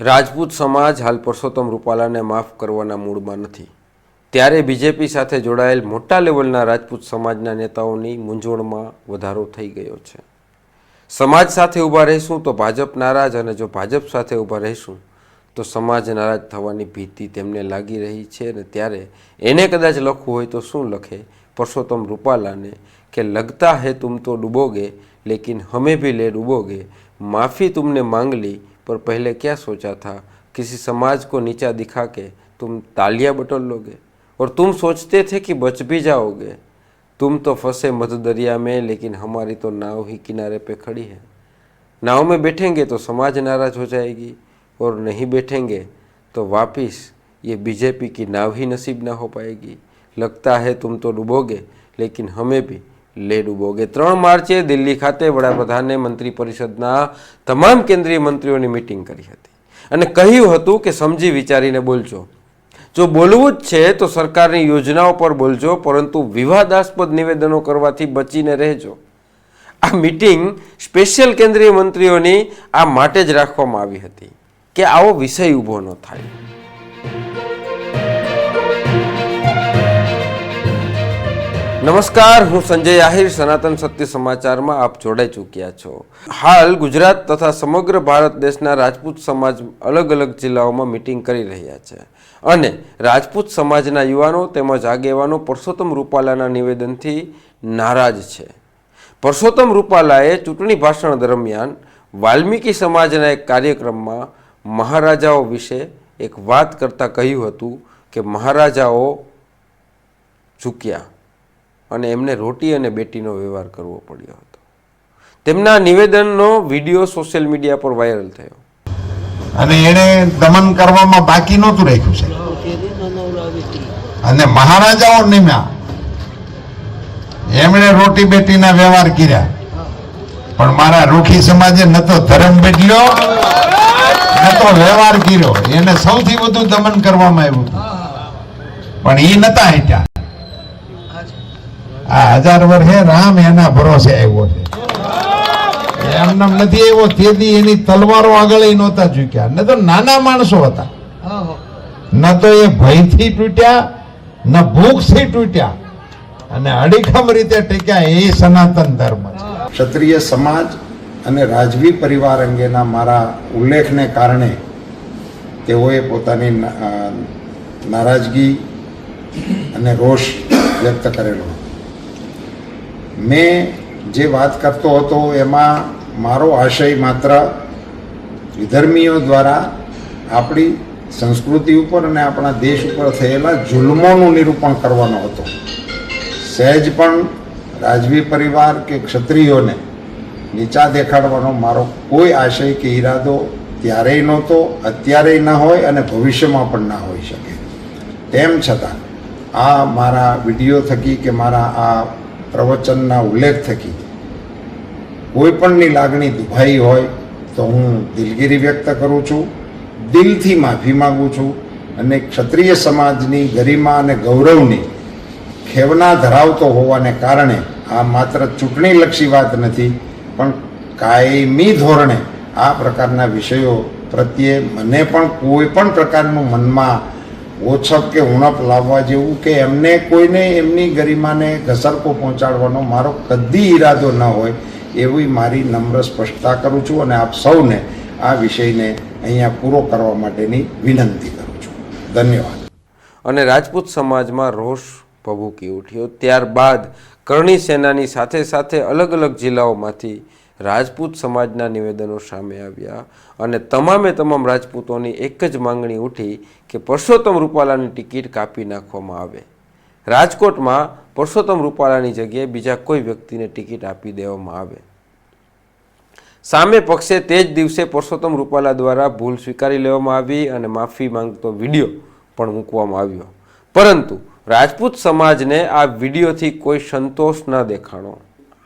રાજપૂત સમાજ હાલ પરસોત્તમ રૂપાલાને માફ કરવાના મૂડમાં નથી. ત્યારે બીજેપી સાથે જોડાયેલ મોટા લેવલના રાજપૂત સમાજના નેતાઓની મૂંઝવણમાં વધારો થઈ ગયો છે. સમાજ સાથે ઊભા રહીશું તો ભાજપ નારાજ અને જો ભાજપ સાથે ઊભા રહીશું તો સમાજ નારાજ થવાની ભીતિ તેમને લાગી રહી છે અને ત્યારે એને કદાચ લખવું હોય તો શું લખે? પરસોત્તમ રૂપાલાને કે લગતા હે તુમ તો ડૂબોગે, લેકિન હમે ભી લે ડૂબોગે, માફી તુમને માંગલી पर पहले क्या सोचा था? किसी समाज को नीचा दिखा के तुम तालियाँ बटोर लोगे? और तुम सोचते थे कि बच भी जाओगे? तुम तो फंसे मध दरिया में, लेकिन हमारी तो नाव ही किनारे पे खड़ी है। नाव में बैठेंगे तो समाज नाराज़ हो जाएगी, और नहीं बैठेंगे तो वापिस ये बीजेपी की नाव ही नसीब ना हो पाएगी। लगता है तुम तो डूबोगे, लेकिन हमें भी લે ડૂબોગે ત્રણ માર્ચે દિલ્હી ખાતે વડાપ્રધાને મંત્રી પરિષદના તમામ કેન્દ્રીય મંત્રીઓની મિટિંગ કરી હતી. અને કહ્યું હતું કે, સમજી વિચારીને બોલજો. જો બોલવું જ છે, તો સરકારની યોજનાઓ પર બોલજો, પરંતુ વિવાદાસ્પદ નિવેદનો કરવાથી બચીને રહેજો. આ મિટિંગ સ્પેશિયલ કેન્દ્રીય મંત્રીઓની આ માટે જ રાખવામાં આવી હતી કે, આવો વિષય ઊભો ન થાય. નમસ્કાર, હું સંજય આહિર, સનાતન સત્ય સમાચારમાં આપ જોડાઈ ચૂક્યા છો. હાલ ગુજરાત તથા સમગ્ર ભારત દેશના રાજપૂત સમાજ અલગ અલગ જિલ્લાઓમાં મિટિંગ કરી રહ્યા છે. અને રાજપૂત સમાજના યુવાનો તેમજ આગેવાનો પરસોત્તમ રૂપાલાના નિવેદનથી નારાજ છે. પરસોત્તમ રૂપાલાએ ચૂંટણી ભાષણ દરમિયાન વાલ્મીકી સમાજના એક કાર્યક્રમમાં મહારાજાઓ વિશે એક વાત કરતાં કહ્યું હતું કે મહારાજાઓ ઝૂક્યા. અને એમને રોટી અને બેટીનો વ્યવહાર કરવો પડ્યો હતો. તેમના નિવેદનનો વીડિયો સોશિયલ મીડિયા પર વાયરલ થયો. અને એને દમન કરવામાં બાકી નહોતું રાખ્યું છે. અને મહારાજાઓ નિમ્યા. એમણે રોટી બેટીના વ્યવહાર કર્યા. પણ મારા રૂખી સમાજે ન તો ધર્મ બદલ્યો, ન તો વ્યવહાર કર્યો. એને સૌથી વધુ દમન કરવામાં આવ્યું પણ એ નતા હટ્યા. આ હજાર વર્ષે રામ એના ભરોસે આવ્યો છે. એમને નથી આવ્યો, તેથી એની તલવારો આગળ નહોતા ઝૂક્યા. ન તો નાના માણસો હતા. ન તો એ ભયથી તૂટ્યા, ન ભૂખથી તૂટ્યા. અને અડીખમ રીતે ટેક્યા એ સનાતન ધર્મ છે. ક્ષત્રિય સમાજ અને રાજવી પરિવાર અંગેના મારા ઉલ્લેખને કારણે તેઓએ પોતાની નારાજગી અને રોષ વ્યક્ત કરેલો મેં જે વાત કરતો હતો, એમાં મારો આશય માત્ર વિધર્મીઓ દ્વારા આપણી સંસ્કૃતિ ઉપર અને આપણા દેશ ઉપર થયેલા જુલ્મોનું નિરૂપણ કરવાનો હતો. સહેજ પણ રાજવી પરિવાર કે ક્ષત્રિયોને નીચા દેખાડવાનો મારો કોઈ આશય કે ઈરાદો ત્યારેય નહોતો, અત્યારેય ન હોય અને ભવિષ્યમાં પણ ના હોઈ શકે. તેમ છતાં આ મારા વીડિયો થકી કે મારા આ પ્રવચનના ઉલ્લેખ થકી. કોઈપણની લાગણી દુભાઈ હોય તો હું દિલગીરી વ્યક્ત કરું છું, દિલથી માફી માગું છું અને ક્ષત્રિય સમાજની ગરિમા અને ગૌરવની ખેવના ધરાવતો હોવાને કારણે આ માત્ર ચૂંટણીલક્ષી વાત નથી, પણ કાયમી ધોરણે આ પ્રકારના વિષયો પ્રત્યે મને પણ કોઈ પણ પ્રકારનું મનમાં ઓછપ કે ઉણપ લાવવા જેવું કે એમને કોઈને એમની ગરિમાને ઘસરકો પહોંચાડવાનો મારો કદી ઈરાદો ન હોય એવી મારી નમ્ર સ્પષ્ટતા કરું છું અને આપ સૌને આ વિષયને અહીંયા પૂરો કરવા માટેની વિનંતી કરું છું. ધન્યવાદ. અને રાજપૂત સમાજમાં રોષ ભભૂકી ઉઠ્યો. ત્યારબાદ કરણી સેનાની સાથે સાથે અલગ અલગ જિલ્લાઓમાંથી રાજપૂત સમાજના નિવેદનો સામે આવ્યા અને તમામે તમામ રાજપૂતોની એક જ માંગણી ઉઠી કે પરસોત્તમ રૂપાલાની ટિકિટ કાપી નાખવામાં આવે. રાજકોટમાં પરસોત્તમ રૂપાલાની જગ્યાએ બીજા કોઈ વ્યક્તિને ટિકિટ આપી દેવામાં આવે. સામે પક્ષે તે જ દિવસે પરસોત્તમ રૂપાલા દ્વારા ભૂલ સ્વીકારી લેવામાં આવી અને માફી માંગતો વીડિયો પણ મૂકવામાં આવ્યો. પરંતુ રાજપૂત સમાજને આ વિડીયોથી કોઈ સંતોષ ન દેખાણો.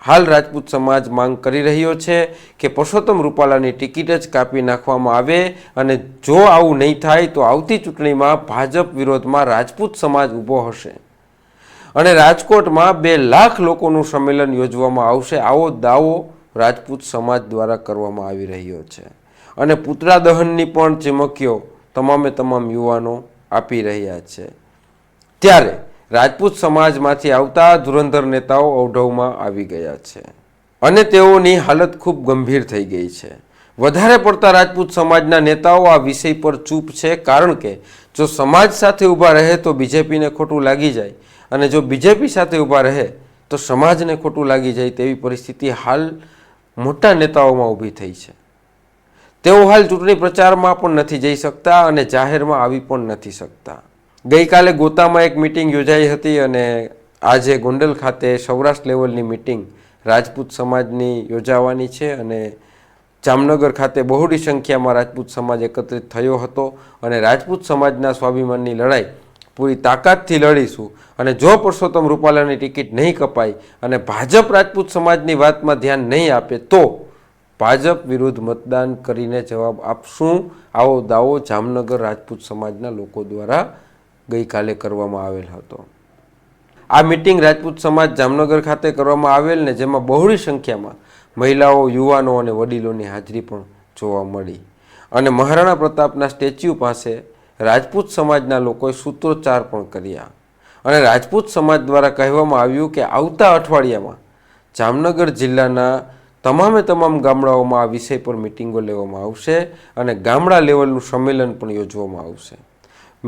હાલ રાજપૂત સમાજ માંગ કરી રહ્યો છે કે પુરુષોત્તમ રૂપાલાની ટિકિટ જ કાપી નાખવામાં આવે અને જો આવું નહીં થાય તો આવતી ચૂંટણીમાં ભાજપ વિરોધમાં રાજપૂત સમાજ ઊભો હશે. અને રાજકોટમાં બે લાખ લોકોનું સંમેલન યોજવામાં આવશે. આવો દાવો રાજપૂત સમાજ દ્વારા કરવામાં આવી રહ્યો છે. અને પુતળા દહનની પણ ચીમકીઓ તમામે તમામ યુવાનો આપી રહ્યા છે. ત્યારે રાજપૂત સમાજમાંથી આવતા ધુરંધર નેતાઓ ઔઢવમાં આવી ગયા છે. અને તેઓની હાલત ખૂબ ગંભીર થઈ ગઈ છે. વધારે પડતા રાજપૂત સમાજના નેતાઓ આ વિષય પર ચૂપ છે કારણ કે જો સમાજ સાથે ઊભા રહે તો બીજેપીને ખોટું લાગી જાય અને જો બીજેપી સાથે ઊભા રહે તો સમાજને ખોટું લાગી જાય તેવી પરિસ્થિતિ હાલ મોટા નેતાઓમાં ઊભી થઈ છે. તેઓ હાલ ચૂંટણી પ્રચારમાં પણ નથી જઈ શકતા અને જાહેરમાં આવી પણ નથી શકતા. ગઈકાલે ગોતામાં એક મિટિંગ યોજાઈ હતી અને આજે ગોંડલ ખાતે સૌરાષ્ટ્ર લેવલની મિટિંગ રાજપૂત સમાજની યોજાવાની છે અને જામનગર ખાતે બહોળી સંખ્યામાં રાજપૂત સમાજ એકત્રિત થયો હતો અને રાજપૂત સમાજના સ્વાભિમાનની લડાઈ પૂરી તાકાતથી લડીશું અને જો પરસોત્તમ રૂપાલાની ટિકિટ નહીં કપાય અને ભાજપ રાજપૂત સમાજની વાતમાં ધ્યાન નહીં આપે તો ભાજપ વિરુદ્ધ મતદાન કરીને જવાબ આપશું. આવો દાવો જામનગર રાજપૂત સમાજના લોકો દ્વારા ગઈકાલે કરવામાં આવેલ હતો. આ મિટિંગ રાજપૂત સમાજ જામનગર ખાતે કરવામાં આવેલ ને જેમાં બહોળી સંખ્યામાં મહિલાઓ, યુવાનો અને વડીલોની હાજરી પણ જોવા મળી. અને મહારાણા પ્રતાપના સ્ટેચ્યુ પાસે રાજપૂત સમાજના લોકોએ સૂત્રોચ્ચાર પણ કર્યા. અને રાજપૂત સમાજ દ્વારા કહેવામાં આવ્યું કે આવતા અઠવાડિયામાં જામનગર જિલ્લાના તમામે તમામ ગામડાઓમાં આ વિષય પર મિટિંગો લેવામાં આવશે અને ગામડા લેવલનું સંમેલન પણ યોજવામાં આવશે.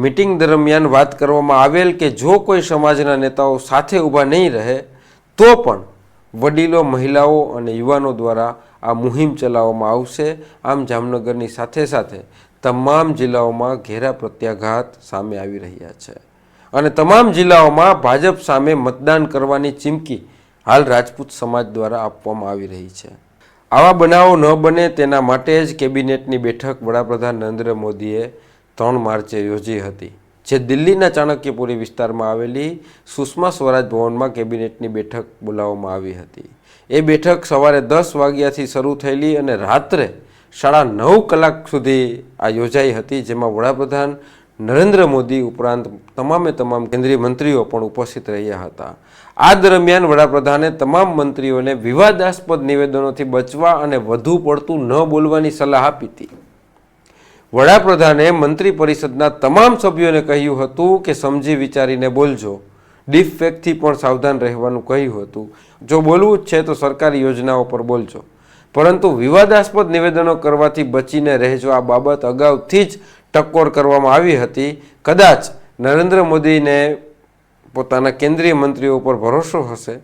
મિટિંગ દરમિયાન વાત કરવામાં આવેલ કે જો કોઈ સમાજના નેતાઓ સાથે ઊભા નહીં રહે, તો પણ વડીલો, મહિલાઓ અને યુવાનો દ્વારા આ મુહિમ ચલાવવામાં આવશે. આમ જામનગરની સાથે સાથે તમામ જિલ્લાઓમાં ઘેરા પ્રત્યાઘાત સામે આવી રહ્યા છે. અને તમામ જિલ્લાઓમાં ભાજપ સામે મતદાન કરવાની ચીમકી હાલ રાજપૂત સમાજ દ્વારા આપવામાં આવી રહી છે. આવા બનાવો ન બને તેના માટે જ કેબિનેટની બેઠક વડાપ્રધાન નરેન્દ્ર મોદીએ ત્રણ માર્ચે યોજી હતી, જે દિલ્હીના ચાણક્યપુરી વિસ્તારમાં આવેલી સુષ્મા સ્વરાજ ભવનમાં કેબિનેટની બેઠક બોલાવવામાં આવી હતી. એ બેઠક સવારે દસ વાગ્યાથી શરૂ થયેલી અને રાત્રે સાડા નવ કલાક સુધી આ યોજાઈ હતી, જેમાં વડાપ્રધાન નરેન્દ્ર મોદી ઉપરાંત તમામે તમામ કેન્દ્રીય મંત્રીઓ પણ ઉપસ્થિત રહ્યા હતા. આ દરમિયાન વડાપ્રધાને તમામ મંત્રીઓને વિવાદાસ્પદ નિવેદનોથી બચવા અને વધુ પડતું ન બોલવાની સલાહ આપી હતી. વડાપ્રધાને મંત્રી પરિષદના તમામ સભ્યોને કહ્યું હતું કે સમજી વિચારીને બોલજો. ડીપ ફેકથી પણ સાવધાન રહેવાનું કહ્યું હતું. જો બોલવું જ છે તો સરકારી યોજનાઓ પર બોલજો. પરંતુ વિવાદાસ્પદ નિવેદનો કરવાથી બચીને રહેજો. આ બાબત અગાઉથી જ ટકોર કરવામાં આવી હતી. કદાચ નરેન્દ્ર મોદીને પોતાના કેન્દ્રીય મંત્રીઓ ઉપર ભરોસો હશે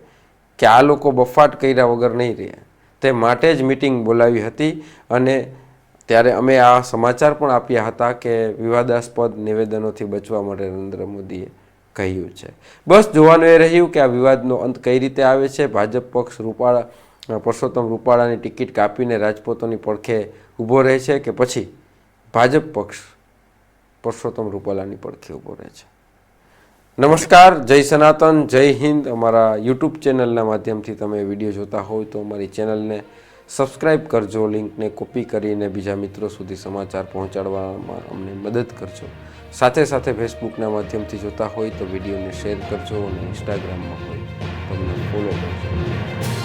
કે આ લોકો બફાટ કર્યા વગર નહીં રહે. તે માટે જ મિટિંગ બોલાવી હતી અને ત્યારે અમે આ સમાચાર પણ આપ્યા હતા કે વિવાદાસ્પદ નિવેદનોથી બચવા માટે નરેન્દ્ર મોદીએ કહ્યું છે. બસ જોવાનું એ રહ્યું કે આ વિવાદનો અંત કઈ રીતે આવે છે? ભાજપ પક્ષ રૂપાળા, પરસોત્તમ રૂપાળાની ટિકિટ કાપીને રાજપૂતોની પડખે ઊભો રહે છે કે પછી ભાજપ પક્ષ પરસોત્તમ રૂપાલાની પડખે ઊભો રહે છે? નમસ્કાર, જય સનાતન, જય હિન્દ. અમારા યુટ્યુબ ચેનલના માધ્યમથી તમે વીડિયો જોતા હોય તો અમારી ચેનલને સબસ્ક્રાઈબ કરજો, લિંકને કોપી કરીને બીજા મિત્રો સુધી સમાચાર પહોંચાડવામાં અમને મદદ કરજો. સાથે સાથે ફેસબુકના માધ્યમથી જોતા હોય તો વિડીયોને શેર કરજો અને ઇન્સ્ટાગ્રામમાં હોય તમને ફોલો કરજો.